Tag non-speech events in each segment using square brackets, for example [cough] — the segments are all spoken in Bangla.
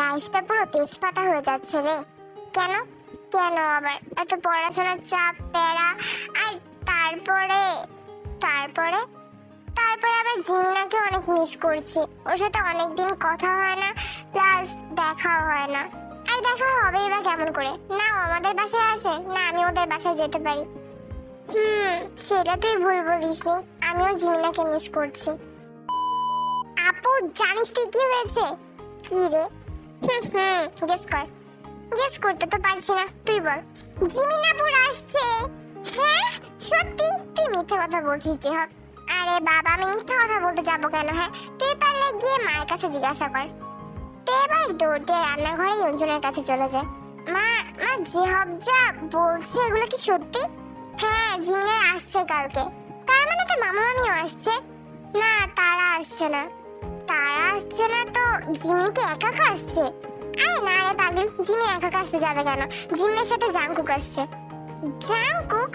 লাইফটা পুরো তেজপাতা হয়ে যাচ্ছে রে। কেন? কেন আবার এত পড়াশোনার চাপ, প্যারা? আর তারপরে তারপরে? তারপরে আবার জিমিনাকে অনেক মিস করছি। ওর সাথে অনেকদিন কথা হয় না প্লাস দেখাও হয় না। আর দেখা হবেই বা কেমন করে? না আমাদের বাসায় আসে, না, আমি ওদের বাসায় যেতে পারি। হুম, সেটা তুই ভুল বলিসনি। আমিও জিমিনাকে মিস করছি। আপু, জানিস তুই কি হয়েছে? কি রে? হুম হুম। গেস কর। গেস করতে তো পারছি না, তুই বল। জিমিনাপুর আসছে। হ্যাঁ? সত্যি? তুই মিথ্যে কথা বলছিস, যে হক। আরে বাবা, আমি মিথ্যে কথা বলতে যাব কেন হ্যাঁ? তুই পারলে গিয়ে মায়ের কাছে জিজ্ঞাসা কর। এবার দৌড় দিয়ে রান্নাঘরে ইঞ্জনের কাছে চলে যায়। মা মা জিহব যা বলছে, এগুলো কি সত্যি? হ্যাঁ জিমিনার আসছে কালকে। তার মানে তো মামা মামিও আসছে? না, তারা আসছে না। তারা আসছে না তো? জিমি কি একা আসছে। আরে না রে পাগলি, জিমি একা আসতে যাবে কেন? জিমের সাথে জাংকুক আসছে। জাংকুক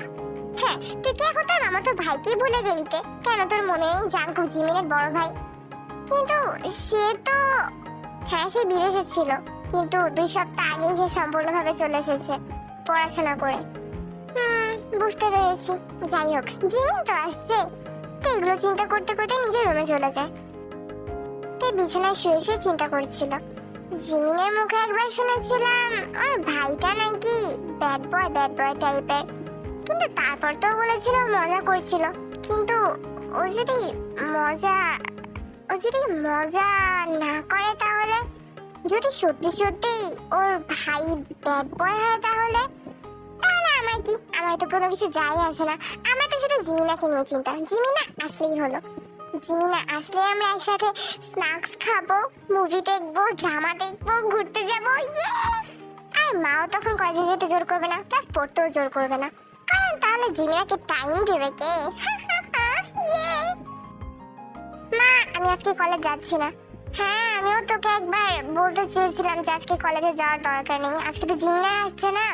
হ্যাঁ তুই কি এখন তোর মামা তো ভাইকেই ভুলে গেলিতে কেন তোর মনে নেই জাংকুক জিমিনের বড় ভাই? কিন্তু সে তো হ্যাঁ সে বিদেশে ছিল। কিন্তু দুই সপ্তাহ আগেই সে সম্পূর্ণভাবে চলে এসেছে, পড়াশোনা করে। হুম, বুঝতে পেরেছি। যাই হোক জিমিন তো আসছে। তো এগুলো চিন্তা করতে করতে নিজের রুমে চলে যায়। তো বিছানায় শুয়ে শুয়ে চিন্তা করছিল। জিমিনের মুখে একবার শুনেছিলাম, ওর ভাইটা নাকি ব্যাড বয় ব্যাড বয় টাইপের কিন্তু তারপর তো বলেছিল, মজা করছিল। কিন্তু ও যদি মজা, ও যদি মজা না করে তাহলে? যদি সত্যি সত্যি ওর ভাই ব্যাড বয় হয় তাহলে? তাহলে আমার কি? আমার তো কোনো কিছু যাই আসে না। আমার তো শুধু জিমিনাকে নিয়ে চিন্তা। জিমিনা আসলেই হলো। জিমিনা, আসলে আমরা একসাথে স্ন্যাক্স খাব মুভি দেখব ড্রামা দেখব, ঘুরতে যাব ইয়ে! আর মাও তখন কলেজে যেতে জোর করবে না প্লাস পড়তেও জোর করবে না। কারণ তাহলে জিমিনাকে টাইম দেবে কে? [laughs] ইয়ে! মা, আমি আজকে কলেজ যাচ্ছি না। হ্যাঁ আমিও তোকে একবার বলতে চেয়েছিলাম যে আজকে কলেজে যাওয়ার দরকার নেই, আজকে তো জিমিনা আসছে না।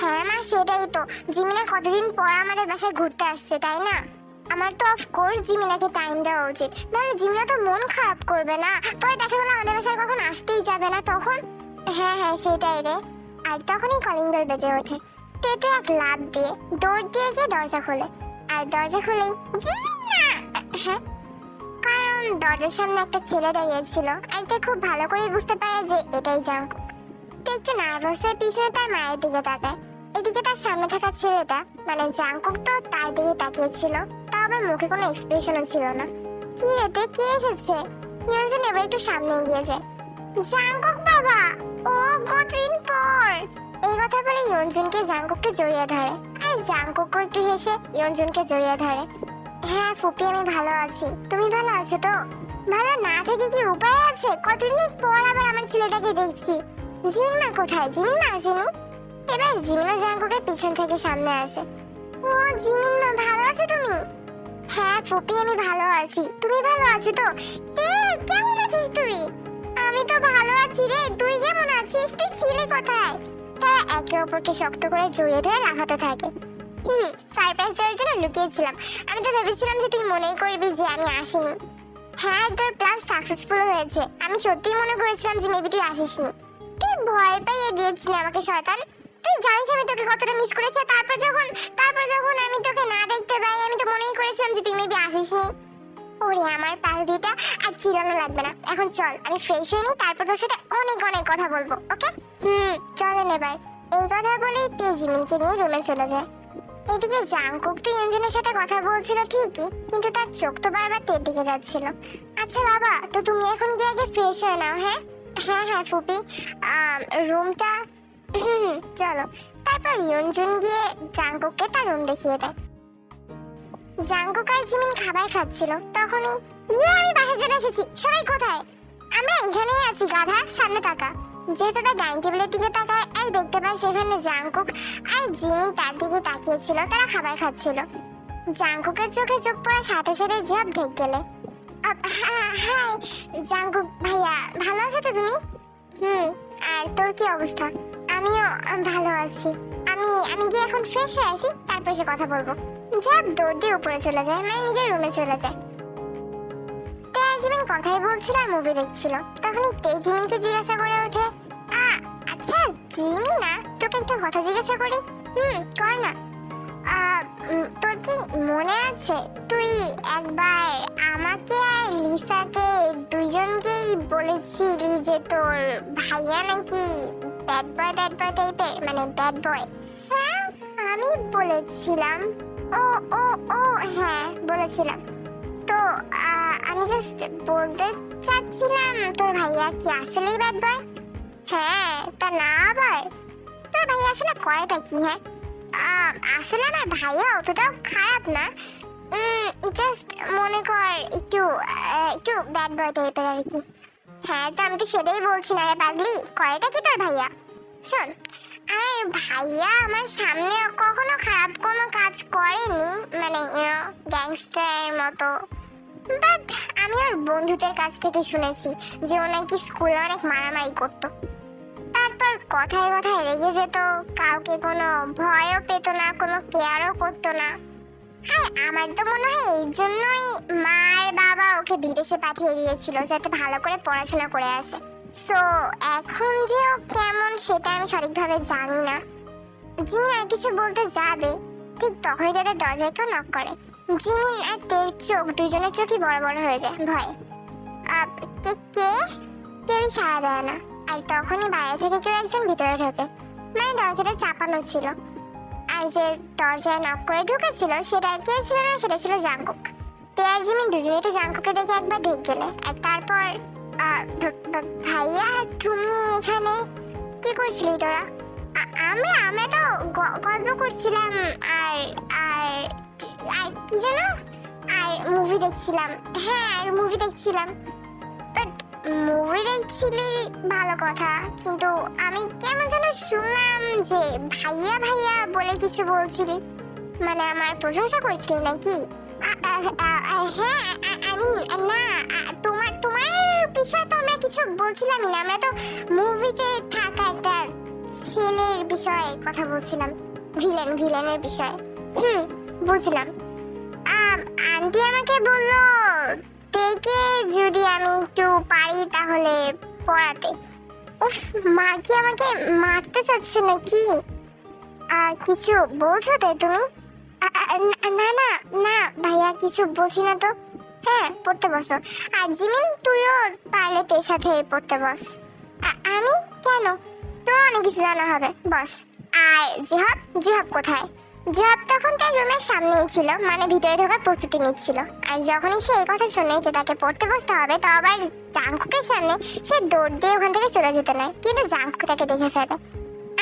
হ্যাঁ মা, সেটাই তো। জিমিনা কতদিন পর আমাদের বাসায় ঘুরতে আসছে, তাই না? আমার তো অফকোর্স জিমিনাকে টাইম দেওয়া উচিত। নাহলে জিমিনা তো মন খারাপ করবে না। পরে দেখা গেলো আমাদের বাসায় কখন আসতেই যাবে না, তখন? হ্যাঁ হ্যাঁ সেটাই রে। আর তখনই কলিং বেল বেজে ওঠে। তেতে এক লাভ দিয়ে দৌড় দিয়ে গিয়ে দরজা খোলে। আর দরজা খুলেই জিমিনা! হ্যাঁ? কারণ দরজার সামনে একটা ছেলে দাঁড়িয়েছিল। আর তে খুব ভালো করে বুঝতে পারে যে এটাই জাঙ্কুক তো একটু নার্ভাস হয়ে পিছনে তার মায়ের দিকে তাকায়। এদিকে তার সামনে থাকা ছেলেটা মানে জাঙ্কুক তো তার দিকে তাকিয়েছিল। তা মুখে কোনো এক্সপ্রেশনও ছিল না। কি রেতে কে এসেছে? ইয়নজন এবার একটু সামনে এগিয়ে যায়। জাঙ্কুক বাবা, ও কতদিন পর? এই কথা বলে ইয়নজনকে জাঙ্কুককে জড়িয়ে ধরে। আর জাঙ্কুকও একটু হেসে ইয়নজনকে জড়িয়ে ধরে? হ্যাঁ ফুপি, আমি ভালো আছি। তুমি ভালো আছো তো? ভালো না থেকে কি উপায় আছে? কতদিন পর আবার আমার ছেলেটাকে দেখছি। জিমিন মা কোথায়? জিমিন মা আসেনি? এবার জিমিনা জাঙ্কুকের পিছন থেকে সামনে আসে। ও জিমিন মা ভালো আছো তুমি? হ্যাঁ ফুপি আমি ভালো আছি। তুমি ভালো আছো তো? এ কেমন আছিস তুই? আমি তো ভালো আছি রে। তুই কেমন আছিস? তুই ছিলি কোথায়? তারা একে অপরকে শক্ত করে জড়িয়ে ধরে লাফাতে থাকে। হুম সারপ্রাইজ দেওয়ার জন্য লুকিয়েছিলাম। আমি তো ভেবেছিলাম যে তুই মনেই করবি যে আমি আসিনি। হ্যাঁ তোর প্ল্যান সাকসেসফুল হয়েছে। আমি সত্যিই মনে করেছিলাম যে মেবি তুই আসিসনি। তুই ভয় পাইয়ে দিয়েছিলি আমাকে, শয়তান। তুই জানিস আমি তোকে কতটা মিস করেছি তারপর যখন তারপর যখন আমি তোকে না দেখতে পাই, আমি তো মনেই করেছিলাম যে তুই মেবি আসিসনি। ওরে আমার পালদিটা আর চিলানো লাগবে না। এখন চল, আমি ফ্রেশ হয়ে নিই তারপর তোর সাথে অনেক অনেক কথা বলব, ওকে? হুম চলেন এবার। এই কথা বলেই তেজিমিনকে নিয়ে রুমে চলে যায়। এদিকে জাংকুক তো ইঞ্জনের সাথে কথা বলছিল ঠিকই, কিন্তু তার চোখ তো বারবার তের দিকে যাচ্ছিল। আচ্ছা বাবা, তো তুমি এখন গিয়ে আগে ফ্রেশ হয়ে নাও হ্যাঁ? হ্যাঁ হ্যাঁ ফুপি। রুমটা চলো। তারপর ইয়নজুন গিয়ে জাংকুককে তার রুম দেখিয়ে দেয়। জাংকুক আর জিমিন খাবার খাচ্ছিল। তখনই ইয়ে আমি বাসার জন্য এসেছি। সবাই কোথায়? আমরা এখানেই আছি, গাধা। সামনে তাকা। যেহেতু তার ডাইনিং টেবিলের দিকে তাকায়, আর দেখতে পায় সেখানে জাংকুক আর জিমিন তার দিকে তাকিয়েছিল, তারা খাবার খাচ্ছিল। জাংকুকের চোখে চোখ পড়ার সাথে সাথে ঝপ ঢেক গেলে। হাই জাংকুক ভাইয়া, ভালো আছো তো তুমি? হুম, আর তোর কি অবস্থা? আমিও ভালো আছি। আমি আমি গিয়ে এখন ফ্রেশ হয়ে আসি, তারপর সে কথা বলব। ঝপ দৌড় দিয়ে উপরে চলে যায় মানে নিজের রুমে চলে যায়। তেজিমিন কথাই বলছিল আর মুভি দেখছিল। তখনই তেজিমিনকে জিজ্ঞাসা করে ওঠে আচ্ছা কিনি না? তোকে একটা কথা জিজ্ঞাসা করি। হুম, কর না। তোর কি মনে আছে, তুই একবার আমাকে আর লিসাকে দুইজনকেই বলেছিলি যে তোর ভাইয়া নাকি ব্যাড বয় ব্যাড বয় টাইপের মানে ব্যাড বয় হ্যাঁ আমি বলেছিলাম। ও ও ও হ্যাঁ বলেছিলাম। তো আমি জাস্ট বলতে চাচ্ছিলাম, তোর ভাইয়া কি আসলেই ব্যাড বয় হ্যাঁ তা না আবার। তোর ভাইয়া আসলে কয়টা কি হ্যাঁ? আসলে আমার ভাইয়া অতটাও খারাপ না। জাস্ট মনে কর, একটু একটু ব্যাড বয় টাইপের আর কি। হ্যাঁ তো আমি তো সেটাই বলছি না রে পাগলি। কয়টা কি তোর ভাইয়া? শোন আমার ভাইয়া আমার সামনে কখনো খারাপ কোনো কাজ করেনি মানে গ্যাংস্টারের মতো। বাট আমি ওর বন্ধুদের কাছ থেকে শুনেছি যে ও নাকি স্কুলে অনেক মারামারি করতো। তারপর কথায় কথায় রেগে যেত, কাউকে কোনো ভয়ও পেত না, কোনো কেয়ারও করতো না। আর আমার তো মনে হয় এই জন্যই মা আর বাবা ওকে বিদেশে পাঠিয়ে দিয়েছিল যাতে ভালো করে পড়াশোনা করে আসে। সো এখন যে ও কেমন সেটা আমি সঠিকভাবে জানি না। জিমি আর কিছু বলতে যাবে, ঠিক তখনই তাদের দরজায় কেউ নক করে। জিমিন আর তের চোখ দুজনের চোখই বড় বড় হয়ে যায়, ভয়ে। কে কে? কেউই সাড়া দেয় না। আর তখনই বাইরে থেকে কেউ একজন ভিতরে ঢোকে। মানে দরজাটা চাপানো ছিল। আর যে দরজায় নক করে ঢুকেছিল, সেটা আর কেউ ছিল না, সেটা ছিল জাঙ্কুক। তে আর জিমিন দুজনেই তো জাঙ্কুকে দেখে একবার ঢেক গেলে। আর তারপর ভাইয়া, তুমি এখানে কি করছিলি তোরা? আমরা আমরা তো গল্প করছিলাম, আর আর আর কি যেন? আর মুভি দেখছিলাম। হ্যাঁ আর মুভি দেখছিলাম। মুভি দেখছিলি? ভালো কথা। কিন্তু আমি কেমন যেন শুনলাম যে ভাইয়া ভাইয়া বলে কিছু বলছিলি। মানে আমার প্রশংসা করছিলি নাকি? হ্যাঁ না তোমার তোমার বিষয়ে তো আমরা কিছু বলছিলামই না। আমরা তো মুভিতে থাকা একটা ছেলের বিষয়ে কথা বলছিলাম। ভিলেন ভিলেনের বিষয়ে। হুম, বুঝলাম। আন্টি আমাকে বলল থেকে যদি আমি একটু তাহলে পড়াতে। উফ মা কি আমাকে মারতে চাচ্ছে নাকি? আহ, কিছু বলছো তো তুমি? না না না ভাইয়া কিছু বলছি না তো। হ্যাঁ পড়তে বসো। আর জিমিন তুইও পারলে তোর সাথে পড়তে বস। আমি? কেন? তোর অনেক কিছু জানা হবে। বস। আর জিহাব? জিহাব কোথায়? জিহাব তখন তার রুমের সামনেই ছিল মানে ভিতরে ঢোকার প্রস্তুতি নিচ্ছিল। আর যখনই সে এই কথা শুনে যে তাকে পড়তে বসতে হবে, তো আবার জাঙ্কুকের সামনে সে দৌড় দিয়ে ওখান থেকে চলে যেতে নেয়, কিন্তু জাঙ্কু তাকে দেখে ফেলে।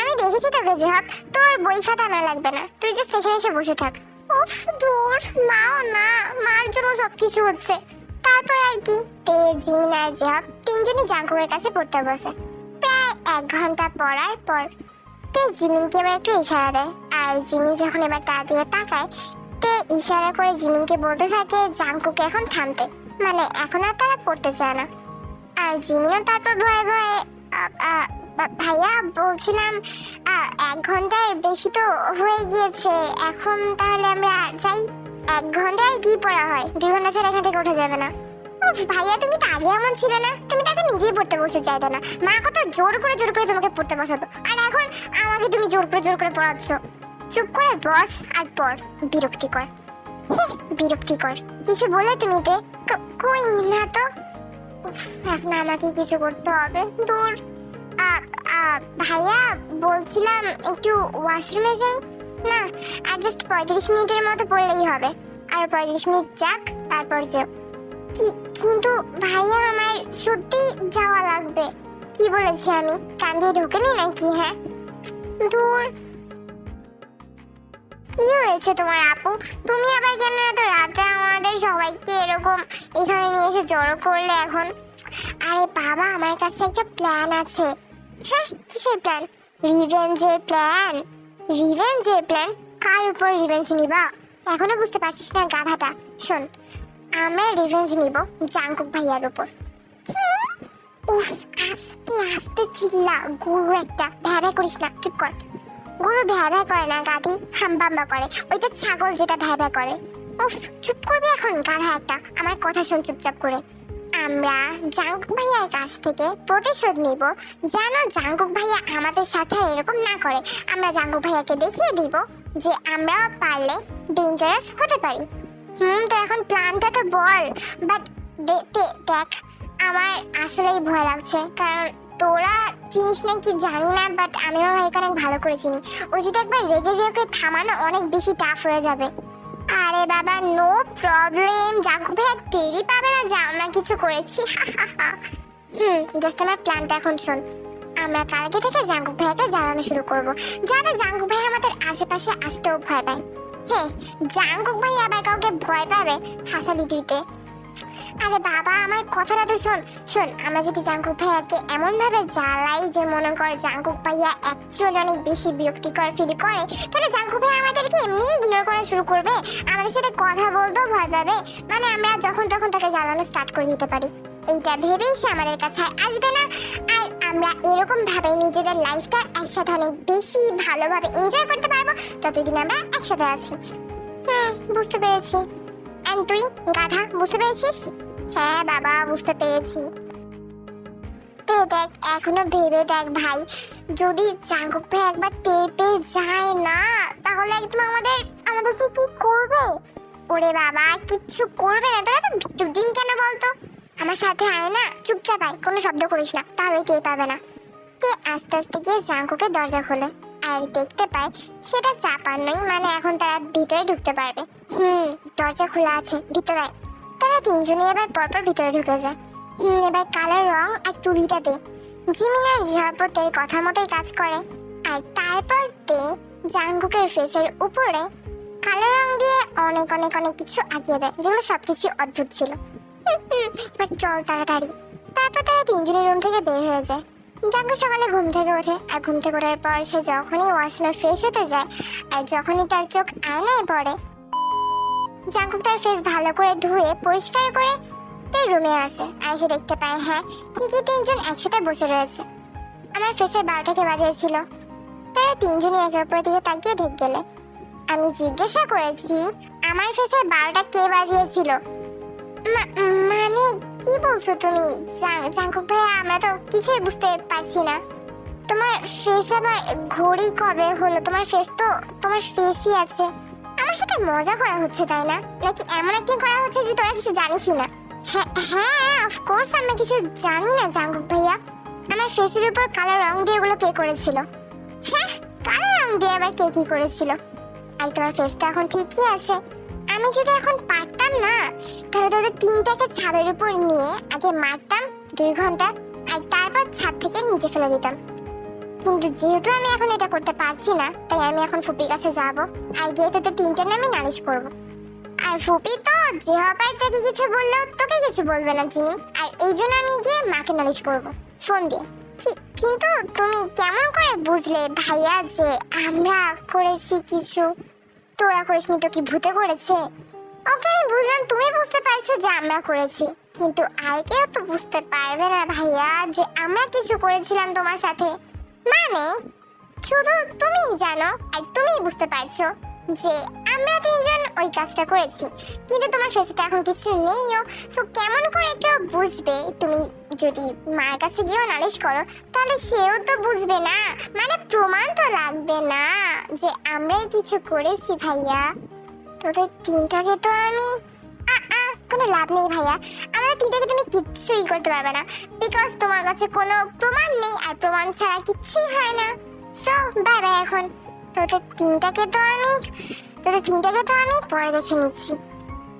আমি দেখেছি তোকে জিহাব তোর বই খাতা আনা লাগবে না। তুই যে সেখানে এসে বসে থাক। উফ, দূর। মাও না। মার জন্য সবকিছু হচ্ছে। তারপর আর কি? তে জিমিন আর জিহাব তিনজনই জাঙ্কুকের কাছে পড়তে বসে। প্রায় এক ঘণ্টা পড়ার পর তে জিমিনকে এবার একটু ইশারা দেয়। আর জিমিন যখন এবার তা দিয়ে তাকায়, তে ইশারা করে জিমিনকে বলতে থাকে, জাঙ্কুকে এখন থামতে। মানে এখন আর তারা পড়তে চায় না। আর জিমিনও তারপর ভয়ে ভয়ে ভাইয়া, বলছিলাম এক ঘণ্টার বেশি তো হয়ে গিয়েছে, এখন তাহলে আমরা যাই। এক ঘণ্টা আর কি পড়া হয়? দুই ঘণ্টা ছাড়া এখান থেকে উঠে যাবে না। ভাইয়া, তুমি তো আগে এমন ছিলে না। তুমি তাকে নিজেই পড়তে বসতে চাইতো না। মা কত জোর করে জোর করে তোমাকে পড়তে বসাতো। আর এখন আমাকে তুমি জোর করে জোর করে পড়াচ্ছ। চুপ করে বস আর পড়। বিরক্তিকর। বিরক্তিকর। কিছু বলে তুমি তে। কই না তো। এখন আমাকে কিছু করতে হবে। দূর। ভাইয়া, বলছিলাম একটু ওয়াশরুমে যাই। না, আর জাস্ট পঁয়ত্রিশ মিনিটের মতো পড়লেই হবে। আর পঁয়ত্রিশ মিনিট যাক, তারপর যে কি- কিন্তু ভাইয়া, আমার সত্যি যাওয়া লাগবে। কি বলেছি আমি? কান দিয়ে ঢুকেনি নাকি হ্যাঁ? দূর। কি হয়েছে তোমার আপু? তুমি আবার কেন এত রাতে আমাদের সবাইকে এরকম এখানে নিয়ে এসে জড়ো করলে এখন? আরে বাবা, আমার কাছে একটা প্ল্যান আছে। হ্যাঁ কিসের প্ল্যান রিভেঞ্জের প্ল্যান রিভেঞ্জের প্ল্যান কার উপর রিভেঞ্জ নিবা? এখনও বুঝতে পারছিস না গাধাটা। শোন আমরা রিভেঞ্জ নিব জাঙ্কুক ভাইয়ার উপর। উফ, আস্তে আস্তে চিল্লা, গুরু একটা। ভ্যাবা করিস না, চুপ কর। গরু ভ্যাবা করে না, গাধি। হাম্বাম্বা করে। ওইটা ছাগল যেটা ভ্যাবা করে। উফ, চুপ করবি এখন, গাধা একটা। আমার কথা শোন চুপচাপ করে। আমরা জাঙ্কুক ভাইয়ার কাছ থেকে প্রতিশোধ নিব যেন জাঙ্কুক ভাইয়া আমাদের সাথে এরকম না করে। আমরা জাঙ্কুক ভাইয়াকে দেখিয়ে দিব যে আমরা পারলে ডেঞ্জারাস হতে পারি। হুম, তো এখন প্ল্যানটা তো বল। বাট দেখ, আমার আসলেই ভয় লাগছে। কারণ তোরা চিনিস না কি জানি না বাট আমি আমার ভাইকে অনেক ভালো করে চিনি। ও যদি একবার রেগে যে ওকে থামানো অনেক বেশি টাফ হয়ে যাবে। আরে বাবা নো প্রবলেম জাঙ্কু ভাইয়া টেরই পাবে না, যে আমরা কিছু করেছি। [laughs] হুম জাস্ট আমার প্ল্যানটা এখন শোন। আমরা কালকে থেকে জাঙ্কু ভাইয়াকে জ্বালানো শুরু করব। যাতে জাঙ্কু ভাই আমাদের আশেপাশে আসতেও ভয় পায়। হ্যাঁ জাঙ্কুক ভাই আবার কাউকে ভয় পাবে হাসালি দিতে। আরে বাবা, আমার কথাটা তো শোন শোন, আমরা যদি জাঙ্কুক ভাইয়াকে এমন ভাবে জ্বালাই যে মনে কর জাঙ্কুক ভাইয়া অ্যাকচুয়ালি অনেক বেশি বিরক্তিকর ফিল করে, তাহলে জাঙ্কুক ভাইয়া আমাদেরকে এমনি ইগনোর করা শুরু করবে। আমাদের সাথে কথা বলতেও ভয় পাবে। মানে আমরা যখন, তখন তাকে জ্বালানো স্টার্ট করে দিতে পারি। এইটা ভেবেই সে আমাদের কাছে আসবে না। আর আমরা এরকম ভাবে নিজেদের লাইফটা একসাথে অনেক বেশি ভালোভাবে এনজয় করতে পারব যতদিন আমরা একসাথে আছি। হ্যাঁ বুঝতে পেরেছি। এন্ড তুই, গাধা, বুঝতে পেরেছিস? হ্যাঁ বাবা, বুঝতে পেরেছি। দেখ, এখনও ভেবে দেখ ভাই, যদি জাঙ্কুক ভাই একবার টের যায় না, তাহলে একদম আমাদের আমাদের কি করবে? ওরে বাবা, কিচ্ছু করবে না, তোরা তো ভিতর দিন কেন বলতো? আমার সাথে আয় না, চুপচাপ আয়, কোনো শব্দ করিস না তাহলে টের পাবে না। তে আস্তে আস্তে গিয়ে জাঙ্কুকে দরজা খোলে। আর দেখতে পায়, সেটা চাপার নেই মানে এখন তারা ভিতরে ঢুকতে পারবে। হুম, দরজা খোলা আছে, ভিতরে তারা তিনজনই এবার পরপর ভিতরে ঢুকে যায়। হুম, এবার কালো রং আর তুলিটা দে। জিমিনার জিহাপতের কথা মতোই কাজ করে। আর তারপর দে জাঙ্গুকের ফেসের উপরে কালো রং দিয়ে অনেক অনেক অনেক কিছু আঁকিয়ে দেয়, যেগুলো সবকিছু অদ্ভুত ছিল। এবার চল তাড়াতাড়ি। তারপর তারা তিনজনের রুম থেকে বের হয়ে যায়। জাঙ্গু সকালে ঘুম থেকে ওঠে আর ঘুম থেকে ওঠার পর সে যখনই ওয়াশরুমে ফ্রেশ হতে যায় আর যখনই তার চোখ আয়নায় পড়ে জাঙ্কুক তার ফেস ভালো করে ধুয়ে পরিষ্কার করে তার রুমে আসে আর সে দেখতে পায় হ্যাঁ ঠিকই তিনজন একসাথে বসে রয়েছে। আমার ফেসের বারোটাকে বাজিয়েছিল। তারা তিনজনই একে অপরের দিকে তাকিয়ে ঢেক গেলে। আমি জিজ্ঞাসা করেছি, আমার ফেসের বারোটা কে বাজিয়েছিল? মানে কি বলছো তুমি? জাং- জাঙ্কুক ভাইয়া আমরা তো কিছুই বুঝতে পারছি না। তোমার ফেস আবার ঘড়ি কবে হলো? তোমার ফেস তো, তোমার ফেসই আছে। আমার সাথে মজা করা হচ্ছে, তাই না? নাকি এমন একদিন করা হচ্ছে যে তোরা কিছু জানিসই না? হ্যাঁ হ্যাঁ অফকোর্স আমরা কিছু জানি না জাঙ্কুক ভাইয়া আমার ফেসের উপর কালো রং দিয়ে ওগুলো কে করেছিল? হ্যাঁ কালো রং দিয়ে আবার কে কি করেছিল? আর তোমার ফেসটা এখন ঠিকই আছে। আমি যদি এখন পারতাম না, তাহলে তোদের তিনটাকে ছাদের উপর নিয়ে আগে মারতাম, দুই ঘণ্টা, আর তারপর ছাদ থেকে নিচে ফেলে দিতাম। কিন্তু যেহেতু আমি এখন এটা করতে পারছি না, তাই আমি এখন ফুপির কাছে যাব, আর গিয়ে তোদের তিনটার নামে নালিশ করব। আর ফুপি তো যে হবার থেকে কিছু বললেও তোকে কিছু বলবে না, জিমি। আর এই জন্য আমি গিয়ে মাকে নালিশ করব। ফোন দিয়ে। কিন্তু তুমি কেমন করে বুঝলে ভাইয়া যে আমরা করেছি কিছু? তোরা করিসনি তো কি ভূতে করেছে ওকে আমি বুঝলাম তুমি বুঝতে পারছ যে আমরা করেছি। কিন্তু আর কেউ তো বুঝতে পারবে না ভাইয়া যে আমরা কিছু করেছিলাম তোমার সাথে। মানে? শুধু তুমিই জানো আর তুমিই বুঝতে পারছ যে আমরা তিনজন ওই কাজটা করেছি। কিন্তু তোমার ফেসে তো এখন কিছু নেইও। সো কেমন করে কেউ বুঝবে? তুমি যদি মার কাছে গিয়েও নালিশ করো, তাহলে সেও তো বুঝবে না। মানে প্রমাণ তো লাগবে না যে আমরাই কিছু করেছি ভাইয়া। তোদের তিনটাকে তো আমি কোনো লাভ নেই ভাইয়া। আমাদের তিনটাকে তুমি কিচ্ছুই করতে পারবে না। বিকজ তোমার কাছে কোনো প্রমাণ নেই আর প্রমাণ ছাড়া কিচ্ছুই হয় না। সো বাই বাই এখন। তোদের তিনটাকে তো আমি তোদের তিনটাকে তো আমি পরে দেখে নিচ্ছি।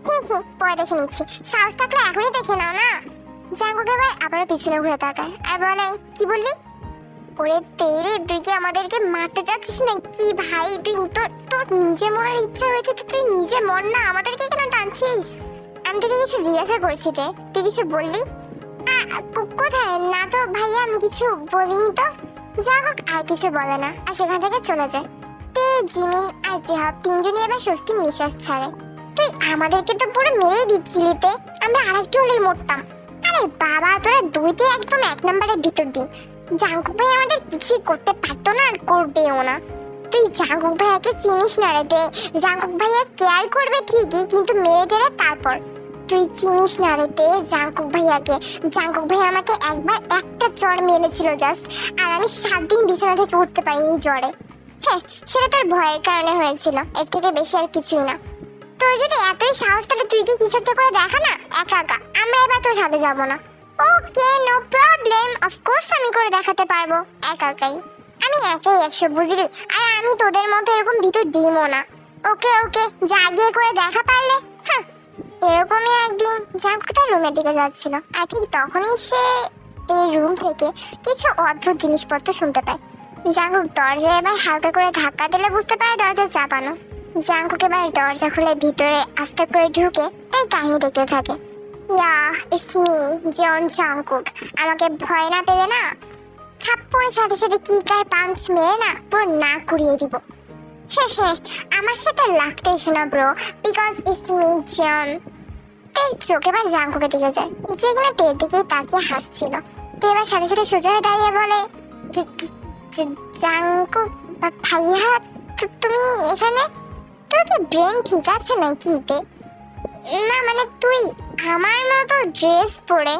হি হি, পরে দেখে নিচ্ছি। সাহস থাকলে এখনই দেখে নাও না। জাঙ্গুক এবার আবারও পিছনে ঘুরে তাকায়। আর বলে, কি বললি? ওরে তেরে, তুই কি আমাদেরকে মারতে যাচ্ছিস না কি ভাই? তুই তোর তোর নিজে মরার ইচ্ছা হয়েছে তো তুই নিজে মর না, আমাদেরকে কেন টানছিস? আমি তোকে কিছু জিজ্ঞাসা করছি রে। তুই কিছু বললি? কোথায়? না তো ভাইয়া, আমি কিছু বলিনি তো? যা হোক, আর কিছু বলে না। আর সেখান থেকে চলে যায়। তে, জিমিন আর জেহাব তিনজনই এবার স্বস্তি নিঃশ্বাস ছাড়ে। তুই আমাদেরকে তো পুরো মেরেই দিচ্ছিলি তে, আমরা আরেকটু হলেই মরতাম। আরে বাবা, তোরা দুইটি একদম এক নম্বরে ভিতর দিন। জাঙ্কুক ভাই আমাদের কিছুই করতে পারতো না আর করবেও না। তুই জাঙ্কুক ভাইয়াকে চিনিস না রে তে। জাঙ্কুক ভাইয়া কেয়ার করবে ঠিকই, কিন্তু মেরে তারপর। তুই চিনিস না রে তে জাঙ্কুক ভাইয়াকে। জাঙ্কুক ভাইয়া আমাকে একবার একটা জ্বর মেরেছিল জাস্ট, আর আমি সাত দিন বিছানা থেকে উঠতে পারিনি জ্বরে। হ্যাঁ সেটা তোর ভয়ের কারণে হয়েছিল। এর থেকে বেশি আর কিছুই না। তোর যদি এতই সাহস, তাহলে তুই কি কিছু একটা করে দেখা না? একা একা। আমরা এবার তোর সাথে যাব না। ওকে নো প্রবলেম অফকোর্স আমি করে দেখাতে পারব। একা একাই। আমি একাই একশো, বুঝলি? আর আমি তোদের মতো এরকম ভিতর ডিমও না। ওকে ওকে, যা গিয়ে করে দেখা পারলে। হ্যাঁ এরকমই একদিন জাঙ্কু তার রুমের দিকে যাচ্ছিল। আর ঠিক তখনই সে এই রুম থেকে কিছু অদ্ভুত জিনিসপত্র শুনতে পায়। জাঙ্কুক দরজা এবার হালকা করে ধাক্কা দিলে বুঝতে পারে দরজা চাপানো। জাঙ্কুক এবার দরজা খুলে ভিতরে আস্তে করে ঢুকে এই কাহিনী দেখতে থাকে। Yeah, it's Jeon Jungkook. আমাকে ভয় না পেলে না? থাপ্পড়ের সাথে সাথে কি কার পাঞ্চ মেরে না পুরো না কুড়িয়ে দিব। হ্যাঁ হ্যাঁ আমার সাথে লাগতেই শোনা ব্রো বিকজ ইটস জন। তের চোখ এবার জাঙ্কুকের দিকে যায়। যে কিনা তের দিকে তাকিয়ে হাসছিল। তো এবার সাথে সাথে সোজা হয়ে দাঁড়িয়ে বলে "জে- জে- জে- জাঙ্কুক বা ভাইয়া তুমি এখানে, তোর কি ব্রেন ঠিক আছে নাকি তে? না মানে তুই আমার মতো ড্রেস পরে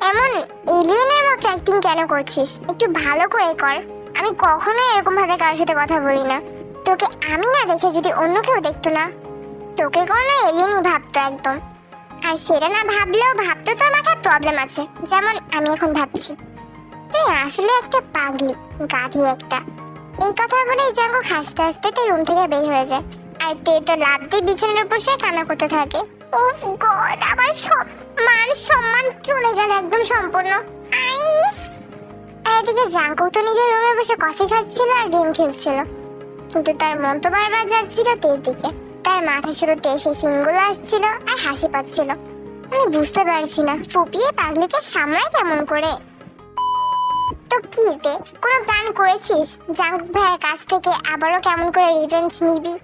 এমন এলিয়েনের মতো অ্যাক্টিং কেন করছিস? একটু ভালো করে কর। আমি কখনোই এরকম ভাবে কারোর সাথে কথা বলি না। তোকে আমি না দেখে যদি অন্য কেউ দেখতো না, তোকে কোনো এলিয়েনই ভাবতো একদম। আর সেটা না ভাবলেও ভাবতে তোর মাথায় প্রবলেম আছে। যেমন আমি এখন ভাবছি। তুই আসলে একটা পাগলি, গাধি একটা। এই কথা বলে জাঙ্গো হাসতে হাসতে তো রুম থেকে বের হয়ে যায়। আর তে তো লাভ দিয়ে বিছানার উপর সে কান্না করতে থাকে। উফ গড আবার সব মান সম্মান চলে গেল একদম সম্পূর্ণ। আইস! আর এদিকে জাঙ্কু তো নিজের রুমে বসে কফি খাচ্ছিল আর গেম খেলছিল। কিন্তু তার মন তো বারবার যাচ্ছিল তের দিকে। তার মাথায় শুধু তেসে সিংগুলো আসছিল আর হাসি পাচ্ছিল। আমি বুঝতে পারছি না, ফুপিয়ে পাগলিকে সামলায় কেমন করে? তো কি তে কোনো প্ল্যান করেছিস? জাঙ্ক ভাইয়ের কাছ থেকে আবারও কেমন করে রিভেঞ্জ নিবি?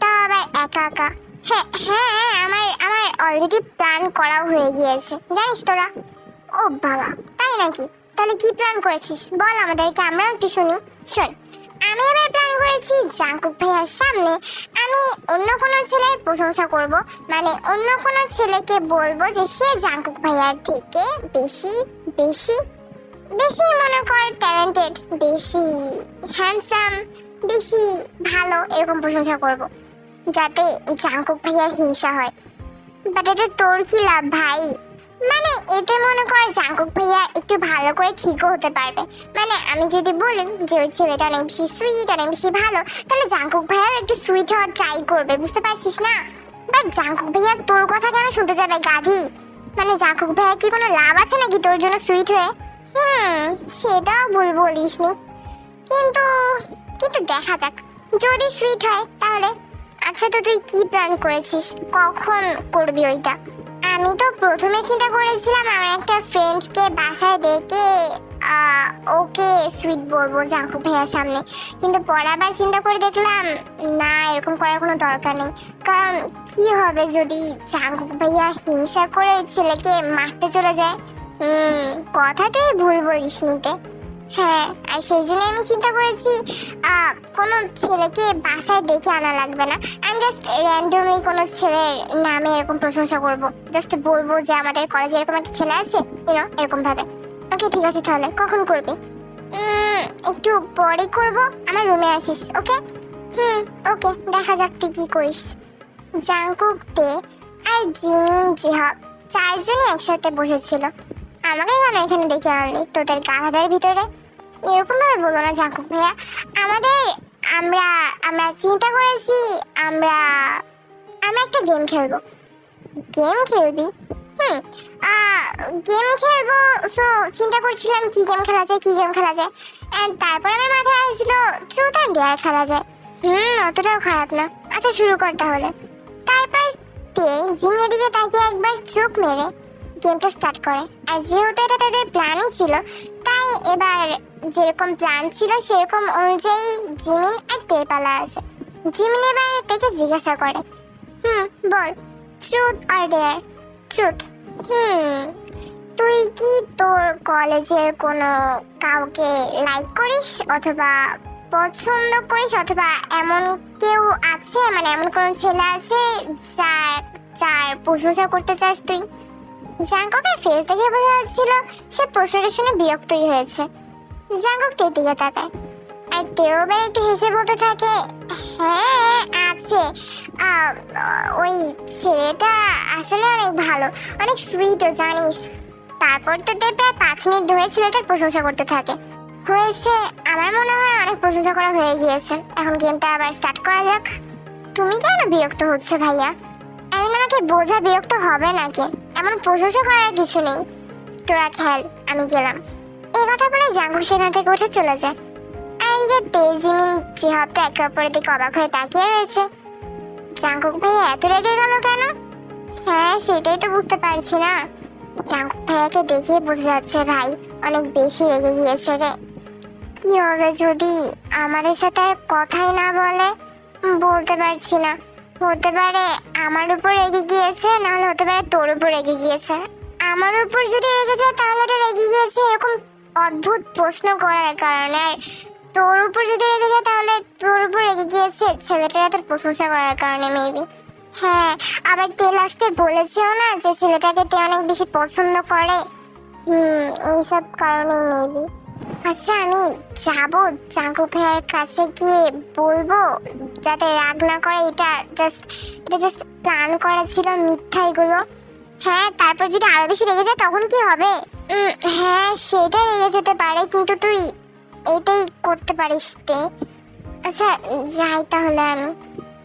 তা আবার একা একা? হ্যাঁ হ্যাঁ আমার আমার অলরেডি প্ল্যান করাও হয়ে গিয়েছে। জানিস তোরা? ও বাবা, তাই নাকি? তাহলে কি প্ল্যান করেছিস? বল আমাদেরকে, আমরাও একটু শুনি। শোন, আমি এবার প্ল্যান করেছি জাঙ্কুক ভাইয়ার সামনে আমি অন্য কোনো ছেলের প্রশংসা করব। মানে অন্য কোনো ছেলেকে বলব যে সে জাঙ্কুক ভাইয়ার থেকে বেশি বেশি বেশি মনে কর ট্যালেন্টেড বেশি হ্যান্ডসাম বেশি ভালো এরকম প্রশংসা করব। যাতে জাঙ্কুক ভাইয়ার হিংসা হয়। বাট এতে তোর কি লাভ ভাই? মানে এতে মনে কর জাঙ্কুক ভাইয়া একটু ভালো করে ঠিকও হতে পারবে। মানে আমি যদি বলি যে ওই ছেলেটা অনেক বেশি সুইট অনেক বেশি ভালো, তাহলে জাঙ্কুক ভাইয়াও একটু সুইট হওয়ার ট্রাই করবে, বুঝতে পারছিস না? বাট জাঙ্কুক ভাইয়া তোর কথা কেন শুনতে যাবে গাধি? মানে জাঙ্কুক ভাইয়া কি কোনো লাভ আছে নাকি তোর জন্য সুইট হয়ে? হুম, সেটাও ভুল বলিস নি কিন্তু কিন্তু দেখা যাক। যদি সুইট হয়, তাহলে আচ্ছা তো তুই কি প্ল্যান করেছিস? কখন করবি ওইটা? আমি তো প্রথমে চিন্তা করেছিলাম আমার একটা ফ্রেন্ডকে বাসায় ডেকে ওকে সুইট বলব জাঙ্কু ভাইয়ার সামনে। কিন্তু পরে আবার চিন্তা করে দেখলাম, না, এরকম করার কোনো দরকার নেই। কারণ কি হবে যদি জাঙ্কুক ভাইয়া হিংসা করে ছেলেকে মারতে চলে যায়? হুম, কথাতেই ভুল বলিস নিতে। হ্যাঁ আর সেই জন্য আমি চিন্তা করেছি কোনো ছেলেকে বাসায় ডেকে আনা লাগবে না। আমি জাস্ট র্যান্ডমলি কোনো ছেলের নামে এরকম প্রশংসা করব। জাস্ট বলব যে আমাদের কলেজে এরকম একটা ছেলে আছে ইউনো এরকম ভাবে ওকে ঠিক আছে তাহলে, কখন করবি? একটু পরে করব, আমার রুমে আসিস ওকে হুম ওকে দেখা যাক তুই কি করিস। জাঙ্কুক তে আর জিমিন জিহাব চারজনই একসাথে বসেছিল। আমাকে কেন এখানে ডেকে আনলি, তোদের গাধাদের ভিতরে। এরকম ভাবে বলো না, জাঙ্কুক ভাইয়া। আমাদের, আমরা আমরা চিন্তা করেছি, আমরা আমরা একটা গেম খেলব। গেম খেলবি? হুম গেম খেলব সো চিন্তা করছিলাম কি গেম খেলা যায়, কি গেম খেলা যায়। অ্যান্ড তারপর আমার মাথায় আসলো ট্রুথ অ্যান্ড ডেয়ার খেলা যায়। হুম, অতটাও খারাপ না। আচ্ছা শুরু কর তাহলে। তারপর তে জিমের দিকে তাকিয়ে একবার চোখ মেরে গেমটা স্টার্ট করে। আর যেহেতু এটা তাদের প্ল্যানই ছিল, তাই এবার যেরকম প্ল্যান ছিল, সেরকম অনুযায়ী জিমিন আর তেরপালা আছে। জিমিন এবার থেকে জিজ্ঞাসা করে, হুম, বল ট্রুথ আর ডেয়ার ট্রুথ হুম, তুই কি তোর কলেজের কোনো কাউকে লাইক করিস অথবা পছন্দ করিস? অথবা এমন কেউ আছে মানে এমন কোনো ছেলে আছে যার চার প্রশংসা করতে চাস তুই? জাঙ্কুকের ফেস দেখে বোঝা যাচ্ছিল সে প্রশ্নটা শুনে বিরক্তই হয়েছে। জাঙ্কুক তের দিকে তাকায়। আর তেও একটু হেসে বলতে থাকে হ্যাঁ আছে। ওই ছেলেটা আসলে অনেক ভালো, অনেক সুইটও জানিস। তারপর তো তে প্রায় পাঁচ মিনিট ধরে ছেলেটার প্রশংসা করতে থাকে। হয়েছে, আমার মনে হয় অনেক প্রশংসা করা হয়ে গিয়েছে। এখন গেমটা আবার স্টার্ট করা যাক। তুমি কেন বিরক্ত হচ্ছে ভাইয়া? এমন আমাকে বোঝা বিরক্ত হবে নাকি? এমন প্রশংসা করার কিছু নেই। তোরা খেল, আমি গেলাম। এই কথা বলে জাঙ্গু সেখান উঠে চলে যায়। আর যে তেজিমিন জিহাবটা একে অপরের দিকে অবাক হয়ে তাকিয়ে রয়েছে। জাঙ্কুক ভাইয়া এত রেগে গেল কেন? হ্যাঁ সেটাই তো বুঝতে পারছি না। জাঙ্কুক ভাইয়াকে দেখে বোঝা যাচ্ছে ভাই অনেক বেশি রেগে গিয়েছে রে। কি হবে যদি আমাদের সাথে কথাই না বলে? বলতে পারছি না। হতে পারে আমার উপর রেগে গিয়েছে, নাহলে হতে পারে তোর উপর রেগে গিয়েছে। আমার উপর যদি রেগে যায়, তাহলে এটা রেগে গিয়েছে এরকম অদ্ভুত প্রশ্ন করার কারণে। আর তোর উপর যদি রেগে যায়, তাহলে তোর উপর রেগে গিয়েছে ছেলেটার তোর প্রশংসা করার কারণে মেবি হ্যাঁ আবার তে লাস্টে বলেছেও না যে ছেলেটাকে তে অনেক বেশি পছন্দ করে? হুম, এইসব কারণে মেবি আচ্ছা আমি যাব জাঙ্কু ভাইয়ের কাছে গিয়ে বলব, যাতে রাগ না করে এটা জাস্ট এটা জাস্ট প্ল্যান করা ছিল মিথ্যা এগুলো হ্যাঁ তারপর যদি আরও বেশি রেগে যায় তখন কি হবে? হ্যাঁ সেটা রেগে যেতে পারে, কিন্তু তুই এটাই করতে পারিস তে। আচ্ছা যাই তাহলে আমি।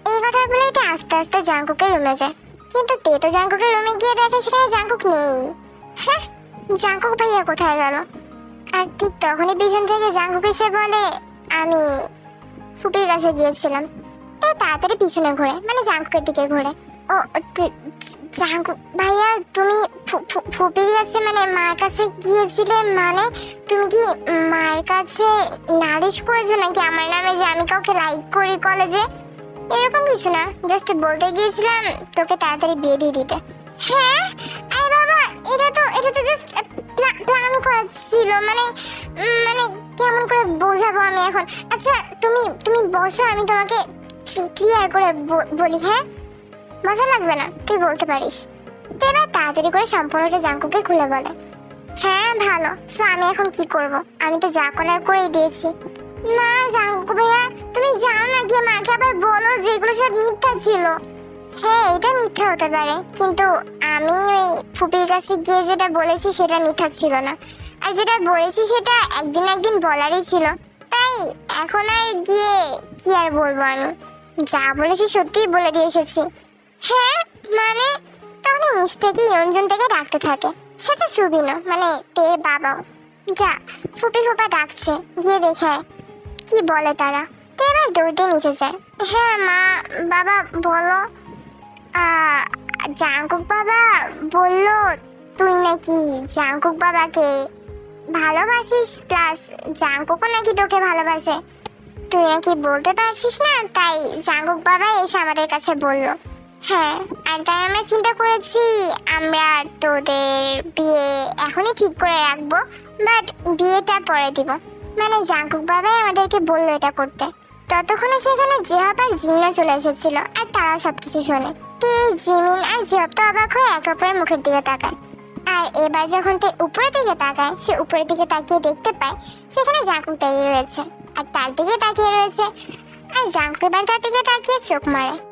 এই কথা বলে এটা আস্তে আস্তে জাঙ্কুকের রুমে যায়। কিন্তু তে তো জাঙ্কুকের রুমে গিয়ে দেখে সেখানে জাঙ্কুক নেই। হ্যাঁ জাঙ্কুক ভাইয়া কোথায় গেল? আর ঠিক তখনই পিছন থেকে জাঙ্কুক এসে বলে, আমি ফুপির কাছে গিয়েছিলাম। তাই তাড়াতাড়ি পিছনে ঘুরে মানে জাঙ্কুকের দিকে ঘুরে। ও, তু- জাঙ্কুক ভাইয়া, তুমি ফুপির কাছে মানে মার কাছে গিয়েছিলে মানে তুমি কি মার কাছে নালিশ করেছ নাকি আমার নামে যে আমি কাউকে লাইক করি কলেজে এরকম কিছু না জাস্ট বলতে গিয়েছিলাম, তোকে তাড়াতাড়ি বিয়ে দিয়ে দিতে। হ্যাঁ? এটা তো এটা তো জাস্ট প্ল্যান করা ছিল মানে মানে কেমন করে বোঝাবো আমি এখন? আচ্ছা তুমি তুমি বসো, আমি তোমাকে ক্লিয়ার করে বলি হ্যাঁ? মজা লাগবে না, তুই বলতে পারিস। তো এবার তাড়াতাড়ি করে সম্পূর্ণটা জাঙ্কুকে খুলে বলে। হ্যাঁ ভালো। তো আমি এখন কি করব? আমি তো যা করার করেই দিয়েছি। না, জাঙ্কু ভাইয়া, তুমি যাও না গিয়ে, মাকে আবার বলো যে এগুলো সব মিথ্যা ছিল। হ্যাঁ এটা মিথ্যা হতে পারে। কিন্তু আমি ওই ফুপির কাছে গিয়ে যেটা বলেছি সেটা মিথ্যা ছিল না। আর যেটা বলেছি সেটা একদিন একদিন বলারই ছিল। তাই এখন আর গিয়ে কি আর বলব আমি? যা বলেছি সত্যিই বলে দিয়ে এসেছি। হ্যাঁ মানে তখন নিচ থেকে ইয়ঞ্জন থেকে ডাকতে থাকে। সেটা সুবিনো মানে তের বাবাও। যা, ফুপি ফুপা ডাকছে, গিয়ে দেখে। কি বলে তারা? তো এবার দৌড়ে নিচে যায়। হ্যাঁ মা, বাবা বলো। জাঙ্কুক বাবা বলল, তুই নাকি জাঙ্কুক বাবাকে ভালোবাসিস? প্লাস জাঙ্কুকও নাকি তোকে ভালোবাসে। তুই নাকি বলতে পারছিস না? তাই জাঙ্কুক বাবা এসে আমাদের কাছে বলল হ্যাঁ আর তাই আমরা চিন্তা করেছি আমরা তোদের বিয়ে এখনই ঠিক করে রাখব, বাট বিয়েটা পরে দিব। মানে জাঙ্কুক বাবাই আমাদেরকে বলল এটা করতে। ততক্ষণে সেখানে জেহাব আর জিমিনা চলে এসেছিল, আর তারা সবকিছু শোনে। তে জিমিন আর জেহাব তো অবাক হয়ে একে অপরের মুখের দিকে তাকায়। আর এবার যখন তে উপরের দিকে তাকায়, সে উপরের দিকে তাকিয়ে দেখতে পায় সেখানে জাঙ্কুক দাঁড়িয়ে রয়েছে। আর তার দিকে তাকিয়ে রয়েছে। আর জাঙ্কুক এবার তার দিকে তাকিয়ে চোখ মারে।